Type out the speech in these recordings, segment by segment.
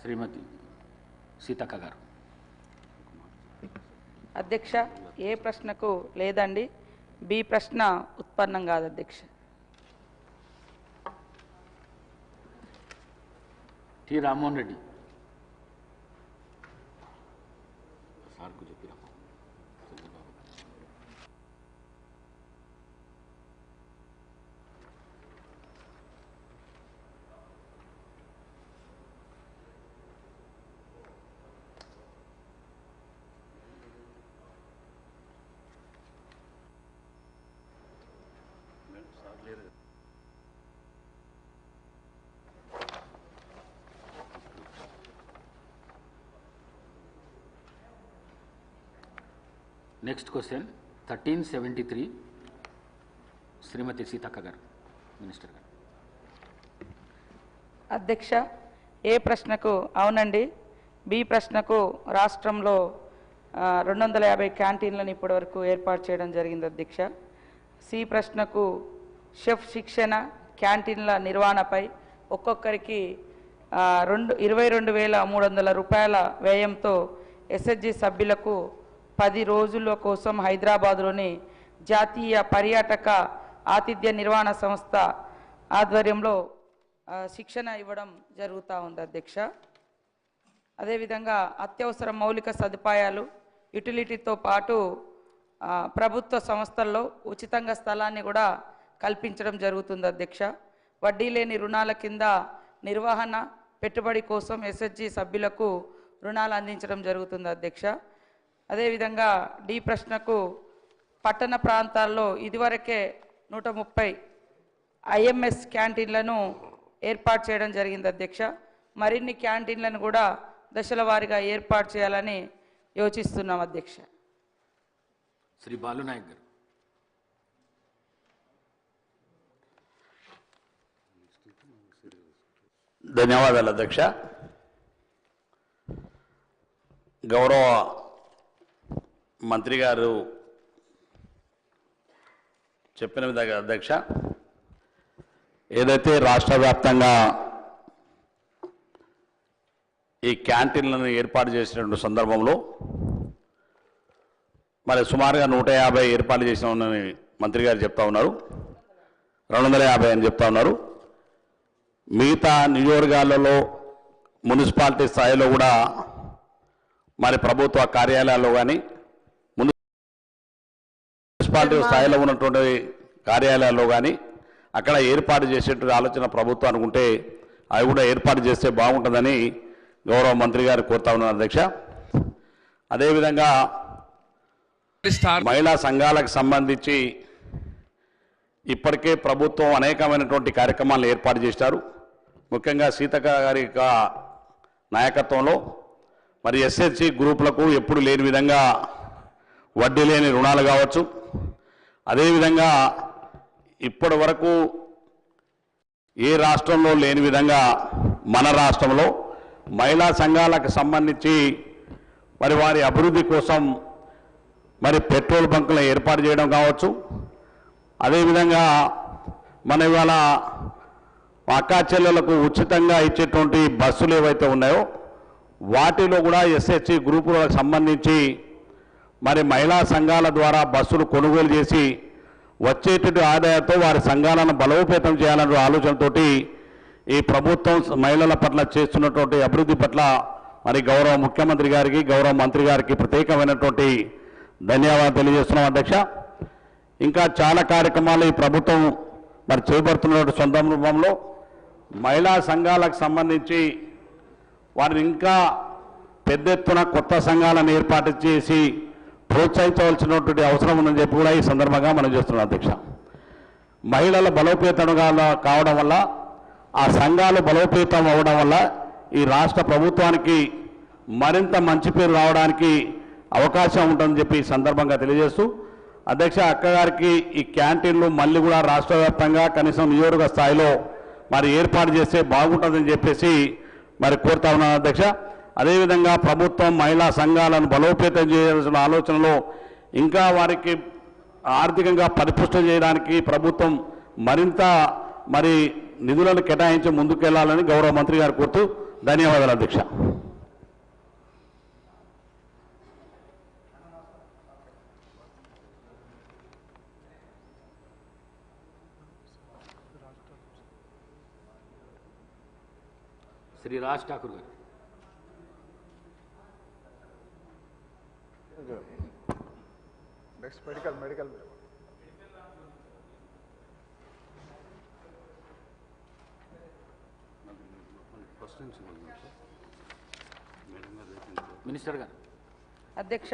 శ్రీమతి సీతక్క గారు. అధ్యక్ష ఏ ప్రశ్నకు లేదండి. బి ప్రశ్న ఉత్పన్నం కాదు అధ్యక్ష. T Rammohan Reddy. Next question thirteen seventy three Shrimati Seethakka garu minister garu. అధ్యక్ష ఏ ప్రశ్నకు అవునండి బి ప్రశ్నకు రాష్ట్రంలో రెండు వందల యాభై క్యాంటీన్లను ఇప్పటివరకు ఏర్పాటు చేయడం జరిగింది అధ్యక్ష. సి ప్రశ్నకు షెఫ్ శిక్షణ క్యాంటీన్ల నిర్వహణపై ఒక్కొక్కరికి రెండు ఇరవై రెండు వేల మూడు వందల రూపాయల వ్యయంతో ఎస్ఎస్జి సభ్యులకు పది రోజుల కోసం హైదరాబాదులోని జాతీయ పర్యాటక ఆతిథ్య నిర్వహణ సంస్థ ఆధ్వర్యంలో శిక్షణ ఇవ్వడం జరుగుతూ ఉంది అధ్యక్ష. అదేవిధంగా అత్యవసర మౌలిక సదుపాయాలు యుటిలిటీతో పాటు ప్రభుత్వ సంస్థల్లో ఉచితంగా స్థలాన్ని కూడా కల్పించడం జరుగుతుంది అధ్యక్ష. వడ్డీ లేని రుణాల కింద నిర్వహణ పెట్టుబడి కోసం ఎస్హెచ్జి సభ్యులకు రుణాలు అందించడం జరుగుతుంది అధ్యక్ష. అదేవిధంగా డి ప్రశ్నకు పట్టణ ప్రాంతాల్లో ఇదివరకే నూట ముప్పై ఐఎంఎస్ క్యాంటీన్లను ఏర్పాటు చేయడం జరిగింది అధ్యక్ష. మరిన్ని క్యాంటీన్లను కూడా దశల వారీగా ఏర్పాటు చేయాలని యోచిస్తున్నాం అధ్యక్ష. శ్రీ బాలునాయక్ గారు. ధన్యవాదాలు అధ్యక్ష. గౌరవ మంత్రి గారు చెప్పిన విధంగా అధ్యక్ష ఏదైతే రాష్ట్ర వ్యాప్తంగా ఈ క్యాంటీన్లను ఏర్పాటు చేసినటువంటి సందర్భంలో మరి సుమారుగా నూట యాభై ఏర్పాటు చేసినామని మంత్రి గారు చెప్తా ఉన్నారు. రెండు వందల యాభై అని చెప్తా ఉన్నారు. మిగతా నియోజకవర్గాలలో మున్సిపాలిటీ స్థాయిలో కూడా మరి ప్రభుత్వ కార్యాలయాల్లో కానీ మున్సిపాలిటీ స్థాయిలో ఉన్నటువంటి కార్యాలయాల్లో కానీ అక్కడ ఏర్పాటు చేసేటువంటి ఆలోచన ప్రభుత్వం అనుకుంటే అవి కూడా ఏర్పాటు చేస్తే బాగుంటుందని గౌరవ మంత్రి గారు కోరుతా ఉన్నారు అధ్యక్ష. అదేవిధంగా మహిళా సంఘాలకు సంబంధించి ఇప్పటికే ప్రభుత్వం అనేకమైనటువంటి కార్యక్రమాలను ఏర్పాటు చేశారు. ముఖ్యంగా సీతక్క గారి యొక్క నాయకత్వంలో మరి ఎస్హెచ్సి గ్రూపులకు ఎప్పుడు లేని విధంగా వడ్డీ లేని రుణాలు కావచ్చు అదేవిధంగా ఇప్పటి వరకు ఏ రాష్ట్రంలో లేని విధంగా మన రాష్ట్రంలో మహిళా సంఘాలకు సంబంధించి మరి వారి అభివృద్ధి కోసం మరి పెట్రోల్ బంకులను ఏర్పాటు చేయడం కావచ్చు. అదేవిధంగా మన ఇవాళ అక్కాచెల్లెలకు ఉచితంగా ఇచ్చేటువంటి బస్సులు ఏవైతే ఉన్నాయో వాటిలో కూడా ఎస్ఎస్సి గ్రూపులకు సంబంధించి మరి మహిళా సంఘాల ద్వారా బస్సులు కొనుగోలు చేసి వచ్చేటువంటి ఆదాయంతో వారి సంఘాలను బలోపేతం చేయాలనే ఆలోచనతోటి ఈ ప్రభుత్వం మహిళల పట్ల చేస్తున్నటువంటి అభివృద్ధి పట్ల మరి గౌరవ ముఖ్యమంత్రి గారికి గౌరవ మంత్రి గారికి ప్రత్యేకమైనటువంటి ధన్యవాదాలు తెలియజేస్తున్నాం అధ్యక్ష. ఇంకా చాలా కార్యక్రమాలు ఈ ప్రభుత్వం మరి చేపడుతున్నటువంటి సందర్భంలో మహిళా సంఘాలకు సంబంధించి వారిని ఇంకా పెద్ద ఎత్తున కొత్త సంఘాలను ఏర్పాటు చేసి ప్రోత్సహించవలసినటువంటి అవసరం ఉందని చెప్పి కూడా ఈ సందర్భంగా మనం చేస్తున్నాం అధ్యక్ష. మహిళల బలోపేతంగా కావడం వల్ల ఆ సంఘాలు బలోపేతం అవ్వడం వల్ల ఈ రాష్ట్ర ప్రభుత్వానికి మరింత మంచి పేరు రావడానికి అవకాశం ఉంటుందని చెప్పి ఈ సందర్భంగా తెలియజేస్తూ అధ్యక్ష అక్కగారికి ఈ క్యాంటీన్లు మళ్ళీ కూడా రాష్ట్ర వ్యాప్తంగా కనీసం నియోజక స్థాయిలో మరి ఏర్పాటు చేస్తే బాగుంటుందని చెప్పేసి మరి కోరుతా ఉన్నాను అధ్యక్ష. అదేవిధంగా ప్రభుత్వం మహిళా సంఘాలను బలోపేతం చేయాల్సిన ఆలోచనలో ఇంకా వారికి ఆర్థికంగా పరిపుష్టం చేయడానికి ప్రభుత్వం మరింత మరి నిధులను కేటాయించి ముందుకెళ్ళాలని గౌరవ మంత్రి గారు కోరుతూ ధన్యవాదాలు అధ్యక్ష. శ్రీ రాజ్ ఠాకూర్ గారు. నెక్స్ట్ మెడికల్ మెడికల్ మినిస్టర్ గారు. అధ్యక్ష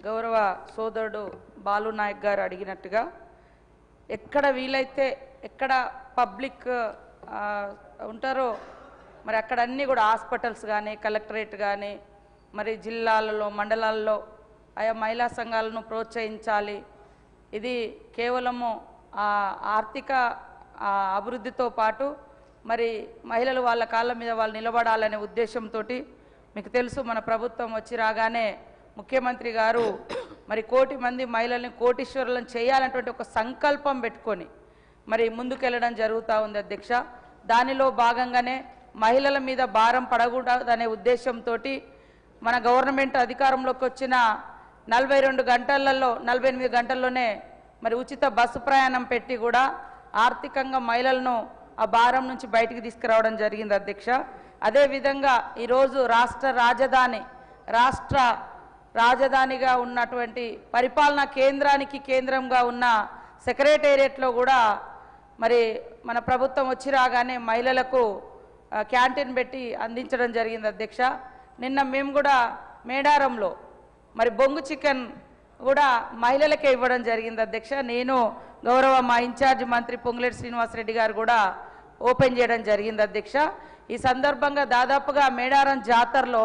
గౌరవ సోదరుడు బాలు నాయక్ గారు అడిగినట్టుగా ఎక్కడ వీలైతే ఎక్కడ పబ్లిక్ ఉంటారో మరి అక్కడ అన్నీ కూడా హాస్పిటల్స్ కానీ కలెక్టరేట్ కానీ మరి జిల్లాలలో మండలాల్లో ఆయా మహిళా సంఘాలను ప్రోత్సహించాలి. ఇది కేవలము ఆర్థిక అభివృద్ధితో పాటు మరి మహిళలు వాళ్ళ కాళ్ళ మీద వాళ్ళు నిలబడాలనే ఉద్దేశంతో మీకు తెలుసు మన ప్రభుత్వం వచ్చి రాగానే ముఖ్యమంత్రి గారు మరి కోటి మంది మహిళల్ని కోటీశ్వరులను చేయాలన్నటువంటి ఒక సంకల్పం పెట్టుకొని మరి ముందుకెళ్ళడం జరుగుతూ ఉంది అధ్యక్ష. దానిలో భాగంగానే మహిళల మీద భారం పడకూడదనే ఉద్దేశంతో మన గవర్నమెంట్ అధికారంలోకి వచ్చిన నలభై రెండు గంటలలో నలభై ఎనిమిది గంటల్లోనే మరి ఉచిత బస్సు ప్రయాణం పెట్టి కూడా ఆర్థికంగా మహిళలను ఆ భారం నుంచి బయటికి తీసుకురావడం జరిగింది అధ్యక్ష. అదేవిధంగా ఈరోజు రాష్ట్ర రాజధాని రాష్ట్ర రాజధానిగా ఉన్నటువంటి పరిపాలనా కేంద్రానికి కేంద్రంగా ఉన్న సెక్రటేరియట్లో కూడా మరి మన ప్రభుత్వం వచ్చి రాగానే మహిళలకు క్యాంటీన్ పెట్టి అందించడం జరిగింది అధ్యక్ష. నిన్న మేము కూడా మేడారంలో మరి బొంగు చికెన్ కూడా మహిళలకే ఇవ్వడం జరిగింది అధ్యక్ష. నేను గౌరవ మా ఇన్ఛార్జ్ మంత్రి పొంగులేటి శ్రీనివాసరెడ్డి గారు కూడా ఓపెన్ చేయడం జరిగింది అధ్యక్ష. ఈ సందర్భంగా దాదాపుగా మేడారం జాతరలో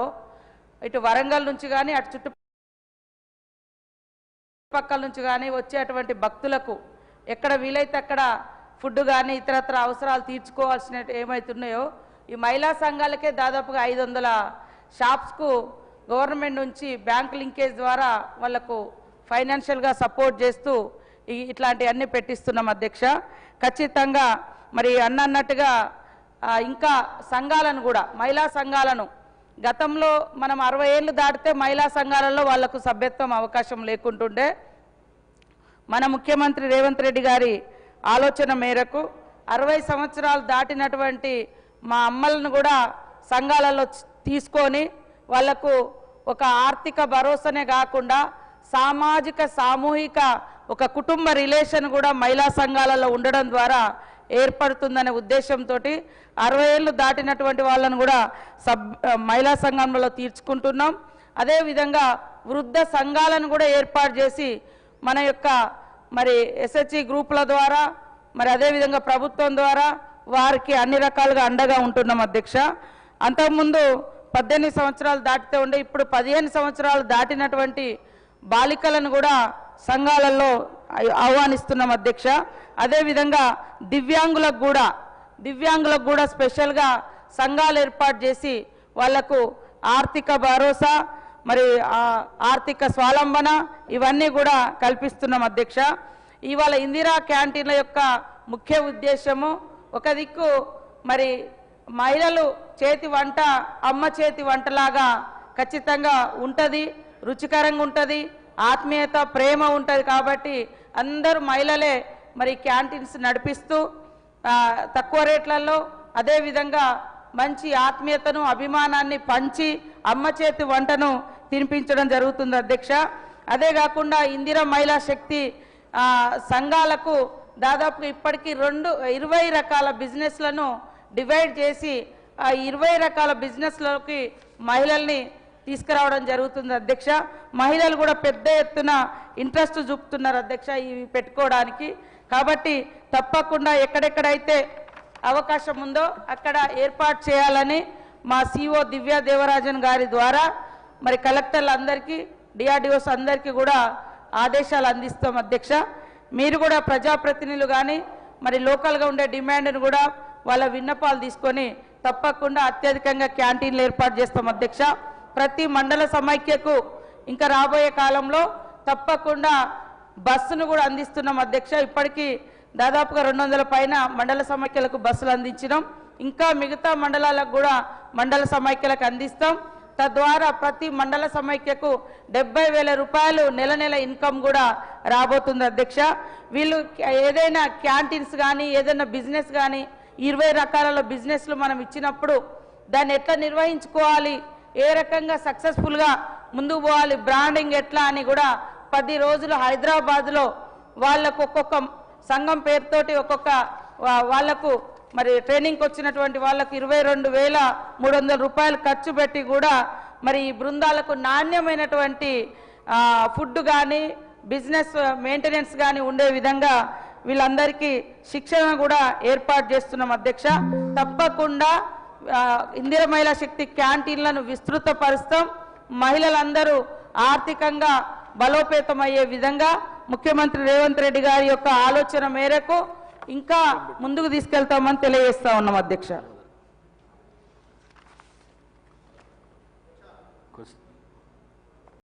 ఇటు వరంగల్ నుంచి కానీ అటు చుట్టుపక్కల నుంచి కానీ వచ్చేటువంటి భక్తులకు ఎక్కడ వీలైతే అక్కడ ఫుడ్ కానీ ఇతరత్ర అవసరాలు తీర్చుకోవాల్సిన ఏమవుతున్నాయో ఈ మహిళా సంఘాలకే దాదాపుగా ఐదు వందల షాప్స్కు గవర్నమెంట్ నుంచి బ్యాంక్ లింకేజ్ ద్వారా వాళ్ళకు ఫైనాన్షియల్గా సపోర్ట్ చేస్తూ ఈ ఇట్లాంటివన్నీ పెట్టిస్తున్నాం అధ్యక్ష. ఖచ్చితంగా మరి అన్న అన్నట్టుగా ఇంకా సంఘాలను కూడా మహిళా సంఘాలను గతంలో మనం అరవై ఏళ్ళు దాటితే మహిళా సంఘాలలో వాళ్ళకు సభ్యత్వం అవకాశం లేకుంటుండే. మన ముఖ్యమంత్రి రేవంత్ రెడ్డి గారి ఆలోచన మేరకు అరవై సంవత్సరాలు దాటినటువంటి మా అమ్మలను కూడా సంఘాలలో తీసుకొని వాళ్ళకు ఒక ఆర్థిక భరోసానే కాకుండా సామాజిక సామూహిక ఒక కుటుంబ రిలేషన్ కూడా మహిళా సంఘాలలో ఉండడం ద్వారా ఏర్పడుతుందనే ఉద్దేశంతో అరవై ఏళ్ళు దాటినటువంటి వాళ్ళను కూడా సబ్ మహిళా సంఘంలో తీర్చుకుంటున్నాం. అదేవిధంగా వృద్ధ సంఘాలను కూడా ఏర్పాటు చేసి మన యొక్క మరి ఎస్హెచ్ఈ గ్రూపుల ద్వారా మరి అదేవిధంగా ప్రభుత్వం ద్వారా వారికి అన్ని రకాలుగా అండగా ఉంటున్నాం అధ్యక్ష. అంతకుముందు పద్దెనిమిది సంవత్సరాలు దాటితే ఉండే ఇప్పుడు పదిహేను సంవత్సరాలు దాటినటువంటి బాలికలను కూడా సంఘాలలో ఆహ్వానిస్తున్నాం అధ్యక్ష. అదేవిధంగా దివ్యాంగులకు కూడా దివ్యాంగులకు కూడా స్పెషల్గా సంఘాలు ఏర్పాటు చేసి వాళ్ళకు ఆర్థిక భరోసా మరి ఆర్థిక స్వాలంబన ఇవన్నీ కూడా కల్పిస్తున్నాం అధ్యక్ష. ఇవాళ ఇందిరా క్యాంటీన్ల యొక్క ముఖ్య ఉద్దేశము ఒక దిక్కు మరి మహిళలు చేతి వంట అమ్మ చేతి వంటలాగా ఖచ్చితంగా ఉంటుంది రుచికరంగా ఉంటుంది ఆత్మీయత ప్రేమ ఉంటుంది కాబట్టి అందరూ మహిళలే మరి క్యాంటీన్స్ నడిపిస్తూ తక్కువ రేట్లలో అదేవిధంగా మంచి ఆత్మీయతను అభిమానాన్ని పంచి అమ్మ చేతి వంటను తినిపించడం జరుగుతుంది అధ్యక్ష. అదే కాకుండా ఇందిరా మహిళా శక్తి సంఘాలకు దాదాపు ఇప్పటికీ రెండు ఇరవై రకాల బిజినెస్లను డివైడ్ చేసి ఆ ఇరవై రకాల బిజినెస్లకి మహిళల్ని తీసుకురావడం జరుగుతుంది అధ్యక్ష. మహిళలు కూడా పెద్ద ఎత్తున ఇంట్రెస్ట్ చూపుతున్నారు అధ్యక్ష ఇవి పెట్టుకోవడానికి. కాబట్టి తప్పకుండా ఎక్కడెక్కడైతే అవకాశం ఉందో అక్కడ ఏర్పాటు చేయాలని మా సిఓ దివ్య దేవరాజన్ గారి ద్వారా మరి కలెక్టర్లందరికీ డిఆర్డిఓస్ అందరికీ కూడా ఆదేశాలు అందిస్తాం అధ్యక్ష. మీరు కూడా ప్రజాప్రతినిధులు కానీ మరి లోకల్గా ఉండే డిమాండ్ను కూడా వాళ్ళ విన్నపాలు తీసుకొని తప్పకుండా అత్యధికంగా క్యాంటీన్లు ఏర్పాటు చేస్తాం అధ్యక్ష. ప్రతి మండల సమైక్యకు ఇంకా రాబోయే కాలంలో తప్పకుండా బస్సును కూడా అందిస్తున్నాం అధ్యక్ష. ఇప్పటికీ దాదాపుగా రెండు వందల పైన మండల సమైక్యలకు బస్సులు అందించినాం. ఇంకా మిగతా మండలాలకు కూడా మండల సమైక్యలకు అందిస్తాం. తద్వారా ప్రతి మండల సమైక్యకు డెబ్బై వేల రూపాయలు నెల నెల ఇన్కమ్ కూడా రాబోతుంది అధ్యక్ష. వీళ్ళు ఏదైనా క్యాంటీన్స్ కానీ ఏదైనా బిజినెస్ కానీ ఇరవై రకాల బిజినెస్లు మనం ఇచ్చినప్పుడు దాన్ని ఎట్లా నిర్వహించుకోవాలి? ఏ రకంగా సక్సెస్ఫుల్గా ముందుకు పోవాలి? బ్రాండింగ్ ఎట్లా అని కూడా పది రోజులు హైదరాబాద్లో వాళ్ళకు ఒక్కొక్క సంఘం పేరుతోటి ఒక్కొక్క వాళ్ళకు వాళ్ళకు మరి ట్రైనింగ్కి వచ్చినటువంటి వాళ్ళకు ఇరవై రెండు వేల మూడు వందల రూపాయలు ఖర్చు పెట్టి కూడా మరి ఈ బృందాలకు నాణ్యమైనటువంటి ఫుడ్ కానీ బిజినెస్ మెయింటెనెన్స్ కానీ ఉండే విధంగా వీళ్ళందరికీ శిక్షణ కూడా ఏర్పాటు చేస్తున్నాం అధ్యక్ష. తప్పకుండా ఇందిర మహిళా శక్తి క్యాంటీన్లను విస్తృతపరుస్తాం. మహిళలందరూ ఆర్థికంగా బలోపేతమయ్యే విధంగా ముఖ్యమంత్రి రేవంత్ రెడ్డి గారి యొక్క ఆలోచన మేరకు ఇంకా ముందుకు తీసుకెళ్తామని తెలియజేస్తా ఉన్నాం అధ్యక్ష.